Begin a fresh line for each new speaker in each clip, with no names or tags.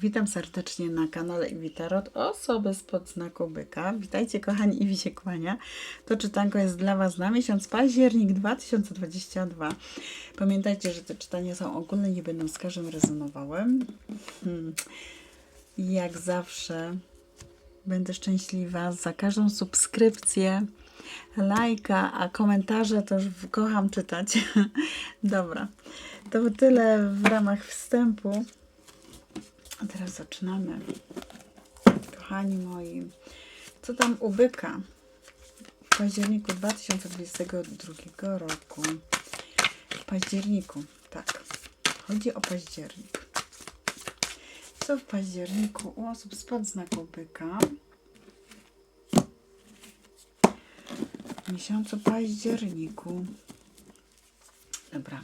Witam serdecznie na kanale Iwi Tarot, osoby spod znaku byka. Witajcie kochani, Iwi się kłania. To czytanko jest dla Was na miesiąc październik 2022. Pamiętajcie, że te czytania są ogólne, nie będą z każdym rezonowały. Hmm. Jak zawsze będę szczęśliwa za każdą subskrypcję, lajka, a komentarze już kocham czytać. Dobra, to tyle w ramach wstępu. A teraz zaczynamy. Kochani moi, co tam u byka w październiku 2022 roku? W październiku, tak. Chodzi o październik. Co w październiku u osób spod znaku byka? W miesiącu październiku. Dobra.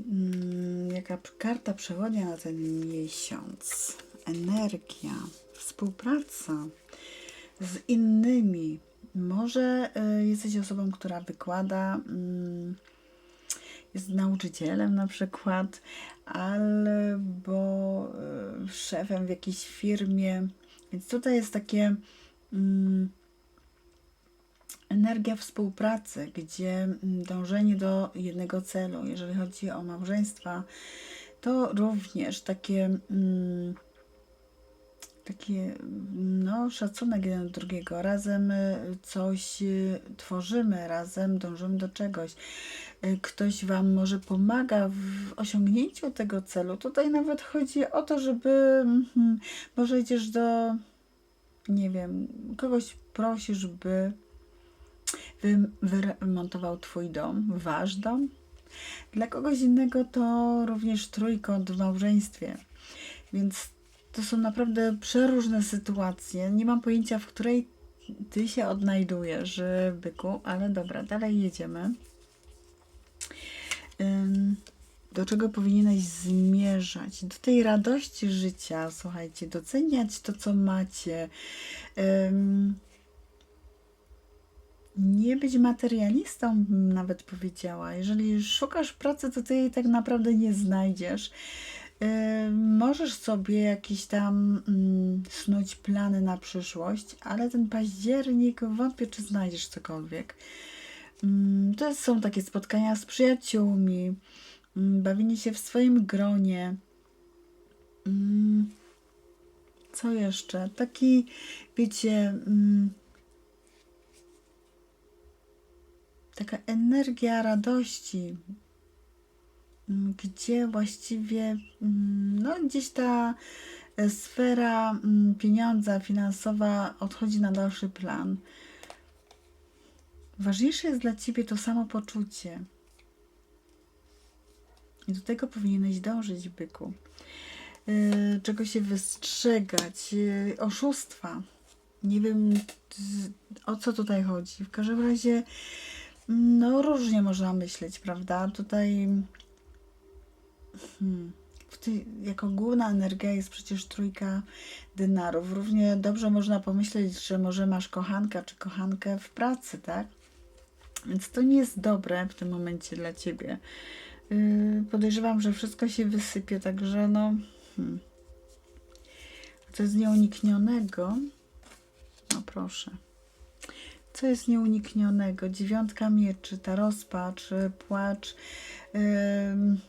Mm, jaka karta przewodnia na ten miesiąc? Energia, współpraca z innymi. Może y, jesteś osobą, która wykłada, mm, jest nauczycielem na przykład, albo y, szefem w jakiejś firmie. Więc tutaj jest takie. Energia współpracy, gdzie mm, dążenie do jednego celu, jeżeli chodzi o małżeństwa, to również takie, mm, takie no, szacunek jeden do drugiego. Razem y, coś y, tworzymy, razem dążymy do czegoś. Y, Ktoś Wam może pomaga w osiągnięciu tego celu. Tutaj nawet chodzi o to, żeby mhm, może idziesz do, nie wiem, kogoś prosisz, by wyremontował Twój dom, Wasz dom. Dla kogoś innego to również trójkąt w małżeństwie. Więc to są naprawdę przeróżne sytuacje. Nie mam pojęcia, w której Ty się odnajdujesz, byku, ale dobra, dalej jedziemy. Do czego powinieneś zmierzać? Do tej radości życia, słuchajcie, doceniać to, co macie. Ym, nie być materialistą, bym nawet powiedziała. Jeżeli szukasz pracy, to ty jej tak naprawdę nie znajdziesz. Yy, możesz sobie jakieś tam mm, snuć plany na przyszłość, ale ten październik wątpię, czy znajdziesz cokolwiek. Mm, to są takie spotkania z przyjaciółmi, mm, bawienie się w swoim gronie. Co jeszcze? Taki, wiecie, taka energia radości, mm, gdzie właściwie mm, no, gdzieś ta e, sfera mm, pieniądza finansowa odchodzi na dalszy plan. Ważniejsze jest dla ciebie to samopoczucie. I do tego powinieneś dążyć, byku. Yy, czego się wystrzegać? Yy, oszustwa. Nie wiem o co tutaj chodzi. W każdym razie, no różnie można myśleć, prawda? Tutaj hmm, jako główna energia jest przecież trójka dynarów. Równie dobrze można pomyśleć, że może masz kochanka czy kochankę w pracy, tak? Więc to nie jest dobre w tym momencie dla ciebie. Yy, podejrzewam, że wszystko się wysypie, także no. Hmm. Co jest nieuniknionego? No proszę. Co jest nieuniknionego? Dziewiątka mieczy, ta rozpacz, y, płacz, ym,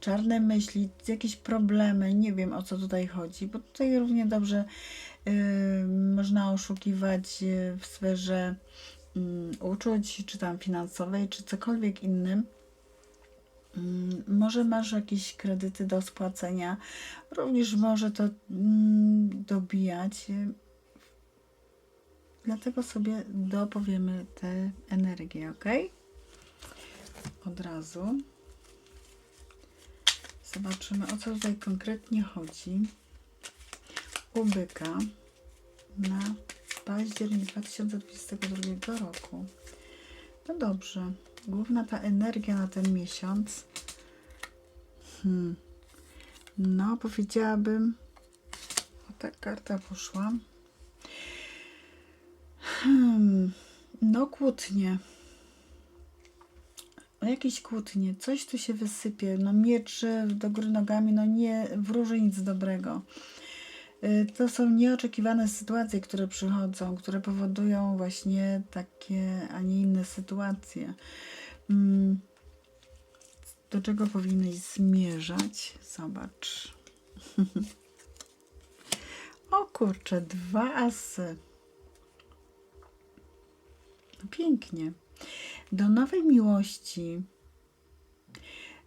czarne myśli, jakieś problemy. Nie wiem o co tutaj chodzi, bo tutaj równie dobrze ym, można oszukiwać y, w sferze ym, uczuć, czy tam finansowej, czy cokolwiek innym. Mm, Może masz jakieś kredyty do spłacenia, również może to mm, dobijać. Dlatego sobie dopowiemy te energie, ok? Od razu. Zobaczymy, o co tutaj konkretnie chodzi. U byka na październik 2022 roku. No dobrze. Główna ta energia na ten miesiąc. Hmm. No, powiedziałabym. O, ta karta poszła. Hmm. No, kłótnie. jakieś kłótnie, coś tu się wysypie, no miecz do góry nogami, no nie wróży nic dobrego. Y, To są nieoczekiwane sytuacje, które przychodzą, które powodują właśnie takie, a nie inne sytuacje. Mm, Do czego powinieneś zmierzać? Zobacz. O kurczę, dwa asy. No pięknie. Do nowej miłości.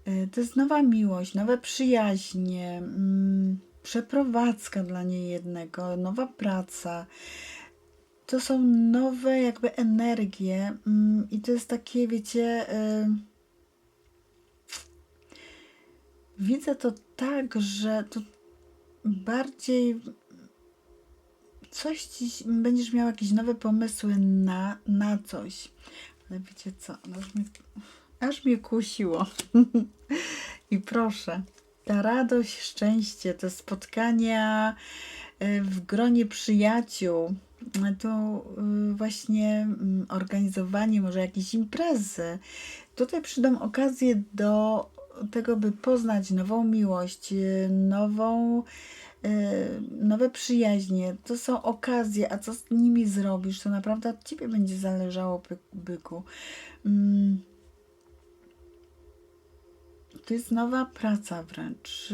Y, To jest nowa miłość, nowe przyjaźnie, mm, przeprowadzka dla niejednego, nowa praca. To są nowe jakby energie mm, i to jest takie, wiecie, y, widzę to tak, że to bardziej coś będziesz miał jakieś nowe pomysły na, na coś. Ale wiecie co, no aż mnie, aż mnie kusiło. I proszę, ta radość, szczęście, te spotkania y, w gronie przyjaciół, to y, właśnie mm, organizowanie może jakiejś imprezy. Tutaj przydą okazję do tego, by poznać nową miłość, y, nową, nowe przyjaźnie. To są okazje, a co z nimi zrobisz, to naprawdę od ciebie będzie zależało, by- byku. Mm. To jest nowa praca wręcz.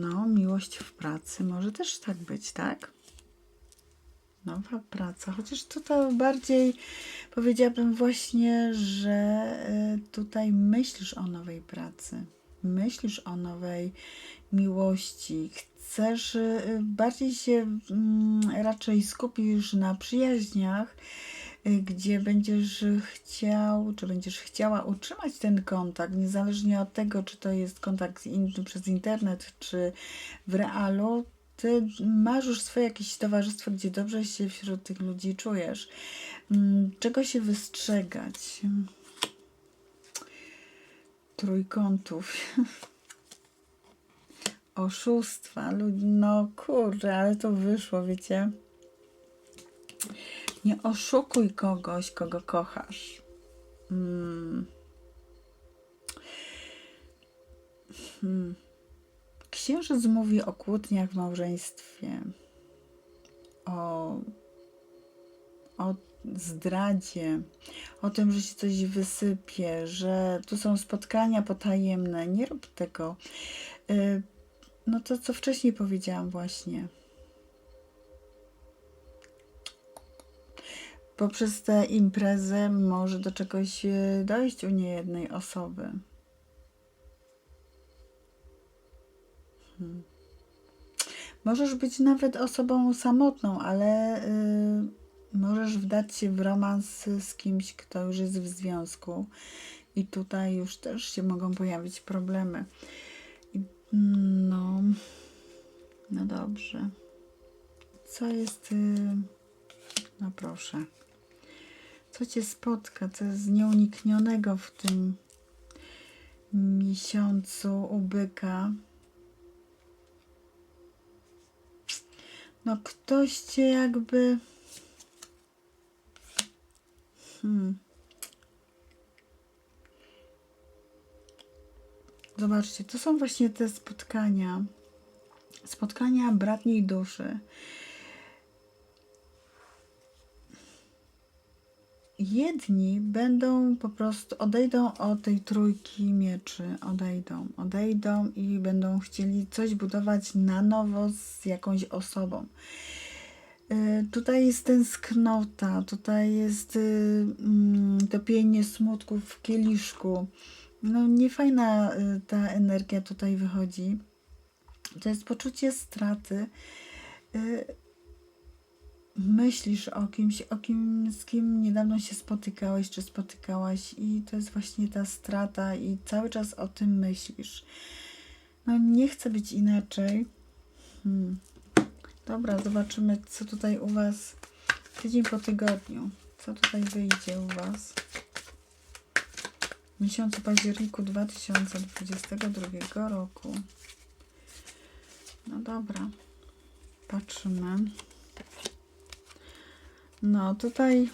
No, miłość w pracy może też tak być, tak? Nowa praca, chociaż tutaj bardziej powiedziałabym właśnie, że y, tutaj myślisz o nowej pracy, myślisz o nowej miłości, chcesz y, bardziej się mm, raczej skupisz na przyjaźniach, y, gdzie będziesz chciał, czy będziesz chciała utrzymać ten kontakt, niezależnie od tego, czy to jest kontakt przez internet, czy w realu, ty masz już swoje jakieś towarzystwo, gdzie dobrze się wśród tych ludzi czujesz. Mm, Czego się wystrzegać? Trójkątów. Oszustwa. No kurde, ale to wyszło, wiecie. Nie oszukuj kogoś, kogo kochasz. Mm. Hmm. Księżyc mówi o kłótniach w małżeństwie, o, o zdradzie, o tym, że się coś wysypie, że tu są spotkania potajemne. Nie rób tego. Y, No to, co wcześniej powiedziałam właśnie. Poprzez tę imprezę może do czegoś y, dojść u niejednej osoby. Możesz być nawet osobą samotną, ale y, możesz wdać się w romans z kimś, kto już jest w związku. I tutaj już też się mogą pojawić problemy. No, no dobrze. Co jest. Y, no proszę. Co cię spotka? Co jest nieuniknionego w tym miesiącu u byka? No ktoś cię jakby. Hmm. Zobaczcie, to są właśnie te spotkania. Spotkania bratniej duszy. Jedni będą po prostu odejdą od tej trójki mieczy, odejdą, odejdą i będą chcieli coś budować na nowo z jakąś osobą. Y, Tutaj jest tęsknota, tutaj jest y, mm, topienie smutku w kieliszku. No, niefajna y, ta energia tutaj wychodzi. To jest poczucie straty. Y, Myślisz o kimś, o kim, z kim niedawno się spotykałeś, czy spotykałaś, i to jest właśnie ta strata, i cały czas o tym myślisz. No, nie chcę być inaczej. Hmm. Dobra, zobaczymy, co tutaj u Was tydzień po tygodniu. Co tutaj wyjdzie u Was w miesiącu październiku 2022 roku. No dobra, patrzymy. No tutaj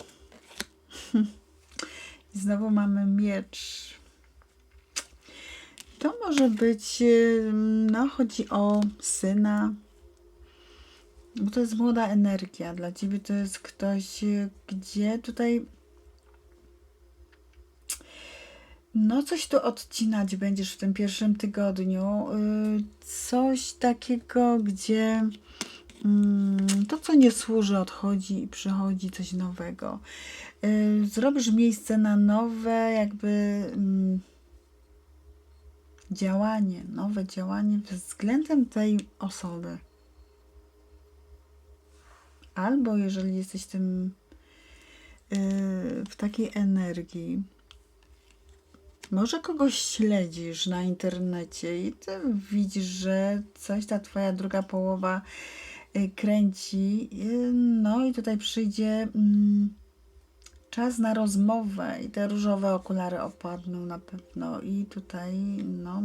znowu mamy miecz. To może być, no chodzi o syna, bo to jest młoda energia. Dla ciebie to jest ktoś, y, gdzie tutaj no coś tu odcinać będziesz w tym pierwszym tygodniu. Y, Coś takiego, gdzie mm, to, co nie służy, odchodzi i przychodzi coś nowego. Y, Zrobisz miejsce na nowe, jakby mm, działanie, nowe działanie względem tej osoby. Albo jeżeli jesteś tym y, w takiej energii, może kogoś śledzisz na internecie i ty widzisz, że coś ta twoja druga połowa y, kręci. y, No i tutaj przyjdzie mm, czas na rozmowę i te różowe okulary opadną na pewno. I tutaj no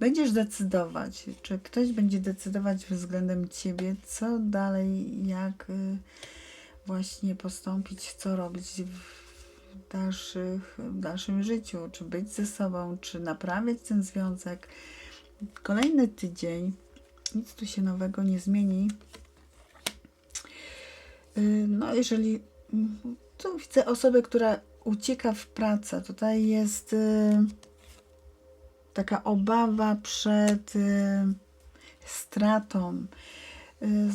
będziesz decydować, czy ktoś będzie decydować względem ciebie, co dalej, jak y, właśnie postąpić, co robić w dalszych, w dalszym życiu, czy być ze sobą, czy naprawiać ten związek. Kolejny tydzień, nic tu się nowego nie zmieni. Y, No, jeżeli tu widzę osobę, która ucieka w pracę, tutaj jest y, taka obawa przed y, stratą.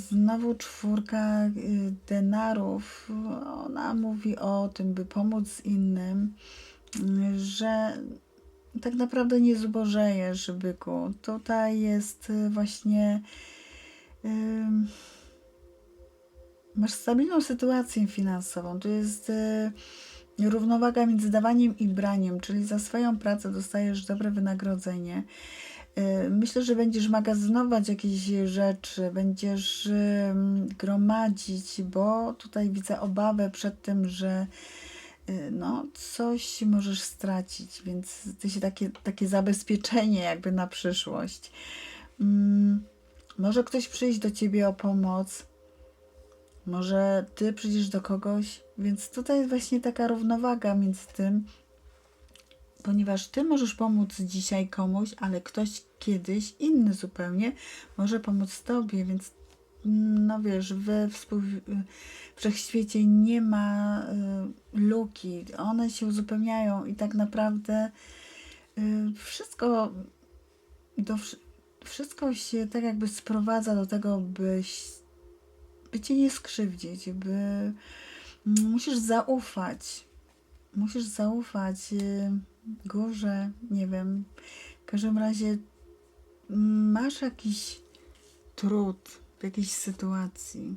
Znowu czwórka y, denarów. Ona mówi o tym, by pomóc innym, że tak naprawdę nie zubożejesz, byku. Tutaj jest właśnie. ym, Masz stabilną sytuację finansową. Tu jest y, równowaga między dawaniem i braniem, czyli za swoją pracę dostajesz dobre wynagrodzenie. Y, Myślę, że będziesz magazynować jakieś rzeczy, będziesz gromadzić, bo tutaj widzę obawę przed tym, że y, no, coś możesz stracić, więc ty się takie, takie zabezpieczenie jakby na przyszłość. Mm, Może ktoś przyjść do ciebie o pomoc, może ty przyjdziesz do kogoś, więc tutaj jest właśnie taka równowaga między tym, ponieważ ty możesz pomóc dzisiaj komuś, ale ktoś kiedyś inny zupełnie może pomóc tobie, więc no wiesz, we współ... wszechświecie nie ma y, luki, one się uzupełniają i tak naprawdę y, wszystko do, wsz- wszystko się tak jakby sprowadza do tego, byś by cię nie skrzywdzić, by mm, musisz zaufać. Musisz zaufać y, górze, nie wiem. W każdym razie masz jakiś trud w jakiejś sytuacji.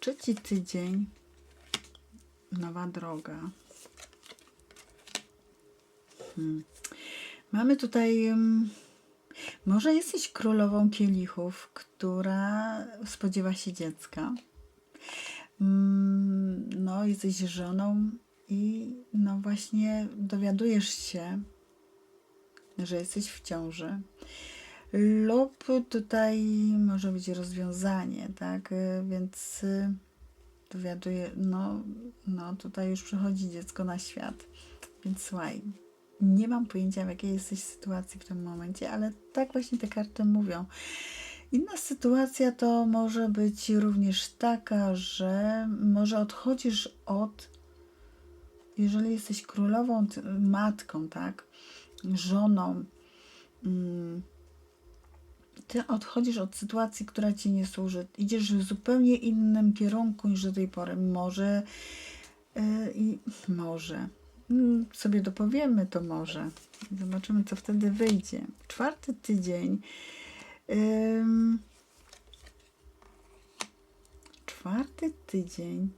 Trzeci tydzień, nowa droga. Hmm. Mamy tutaj. może jesteś królową kielichów, która spodziewa się dziecka. Mm, No, jesteś żoną i no właśnie dowiadujesz się, że jesteś w ciąży. Lub tutaj może być rozwiązanie, tak? Więc y, dowiaduje, no, no tutaj już przychodzi dziecko na świat. Więc słuchaj, nie mam pojęcia, w jakiej jesteś sytuacji w tym momencie, ale tak właśnie te karty mówią. Inna sytuacja to może być również taka, że może odchodzisz od, jeżeli jesteś królową, matką, tak, żoną, mm, ty odchodzisz od sytuacji, która ci nie służy. Idziesz w zupełnie innym kierunku niż do tej pory. Może yy, i może. Mm, Sobie dopowiemy to może. Zobaczymy, co wtedy wyjdzie. Czwarty tydzień. Ym, czwarty tydzień.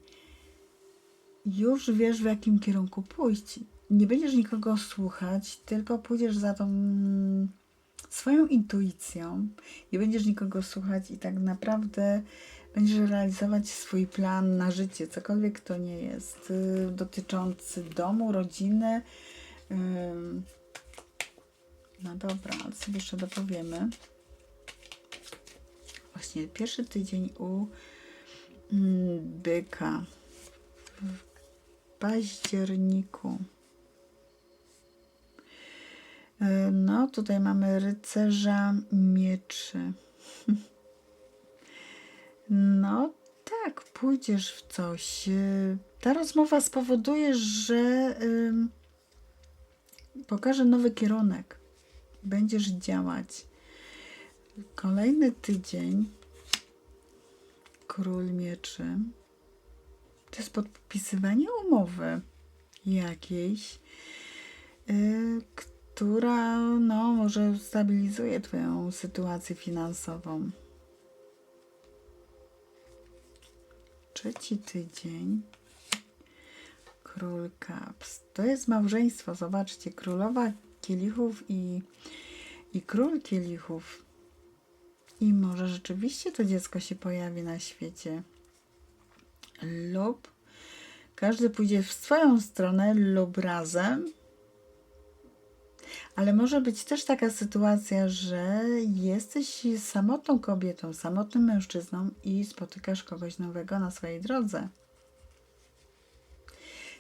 Już wiesz, w jakim kierunku pójść. Nie będziesz nikogo słuchać, tylko pójdziesz za tą mm, swoją intuicją. Nie będziesz nikogo słuchać i tak naprawdę będziesz realizować swój plan na życie, cokolwiek to nie jest, y, dotyczący domu, rodziny. No dobra, sobie jeszcze dopowiemy. Właśnie pierwszy tydzień u mm, byka. Październiku. E, No, tutaj mamy rycerza mieczy. No, tak, pójdziesz w coś. E, Ta rozmowa spowoduje, że pokaże nowy kierunek. Będziesz działać. Kolejny tydzień. Król mieczy. To jest podpisywanie umowy jakiejś, y, która no, może stabilizuje Twoją sytuację finansową. Trzeci tydzień. Król Kaps. To jest małżeństwo. Zobaczcie, królowa kielichów i, i król kielichów. I może rzeczywiście to dziecko się pojawi na świecie. Lub każdy pójdzie w swoją stronę lub razem. Ale może być też taka sytuacja, że jesteś samotną kobietą, samotnym mężczyzną i spotykasz kogoś nowego na swojej drodze.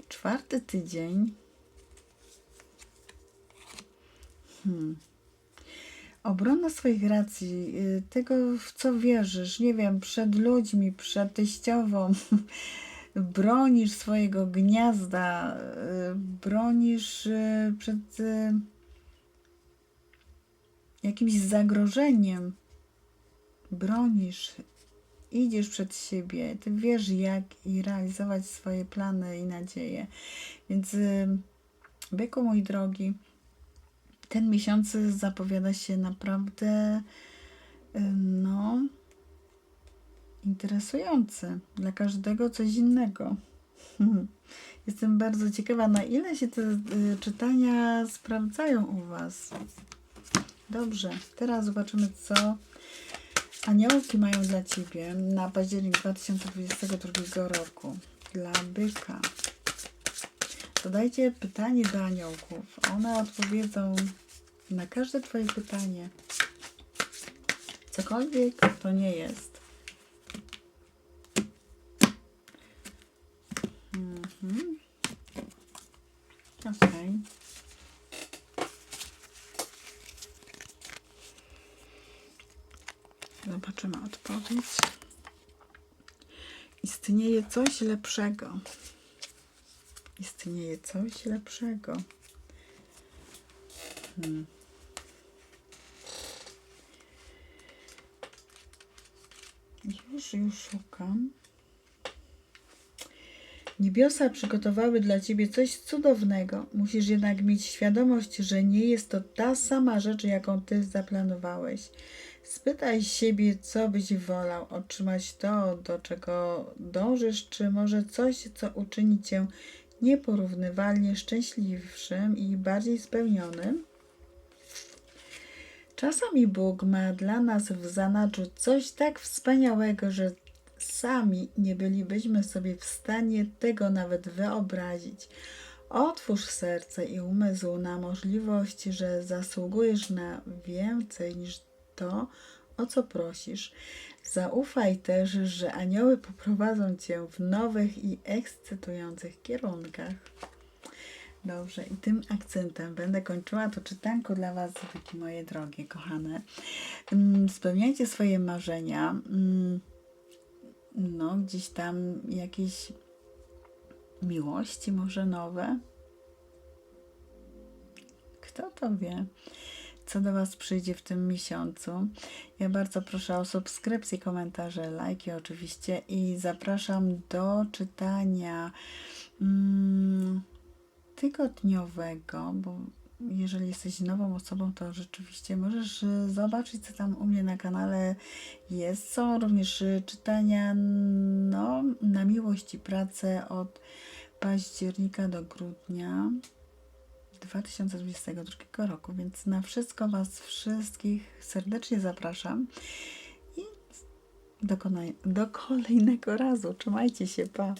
Czwarty tydzień. Hmm. Obrona swoich racji, y, tego w co wierzysz, nie wiem, przed ludźmi, przed teściową, bronisz swojego gniazda, y, bronisz y, przed jakimś zagrożeniem, bronisz, idziesz przed siebie, ty wiesz jak i realizować swoje plany i nadzieje. Więc byku mój drogi, ten miesiąc zapowiada się naprawdę no interesujący. Dla każdego coś innego. Jestem bardzo ciekawa, na ile się te y, czytania sprawdzają u Was. Dobrze, teraz zobaczymy, co aniołki mają dla Ciebie na październik 2022 roku. Dla byka. Zadajcie pytanie do aniołków. One odpowiedzą na każde Twoje pytanie. Cokolwiek to nie jest. Mhm. Okej. Zobaczymy odpowiedź. Istnieje coś lepszego. Istnieje coś lepszego. Hmm. Już, już szukam. Niebiosa przygotowały dla ciebie coś cudownego. Musisz jednak mieć świadomość, że nie jest to ta sama rzecz, jaką ty zaplanowałeś. Spytaj siebie, co byś wolał: otrzymać to, do czego dążysz, czy może coś, co uczyni cię nieporównywalnie szczęśliwszym i bardziej spełnionym? Czasami Bóg ma dla nas w zanadrzu coś tak wspaniałego, że sami nie bylibyśmy sobie w stanie tego nawet wyobrazić. Otwórz serce i umysł na możliwość, że zasługujesz na więcej niż to, o co prosisz. Zaufaj też, że anioły poprowadzą cię w nowych i ekscytujących kierunkach. Dobrze, i tym akcentem będę kończyła to czytanko dla Was, takie moje drogie, kochane. Mm, Spełniajcie swoje marzenia. Mm, No, gdzieś tam jakieś miłości, może nowe. Kto to wie? Co do Was przyjdzie w tym miesiącu. Ja bardzo proszę o subskrypcję, komentarze, lajki oczywiście i zapraszam do czytania mm, tygodniowego, bo jeżeli jesteś nową osobą, to rzeczywiście możesz y, zobaczyć, co tam u mnie na kanale jest. Są również y, czytania no, na miłość i pracę od października do grudnia. 2022 roku, więc na wszystko Was wszystkich serdecznie zapraszam i do, do kolejnego razu. Trzymajcie się, pa!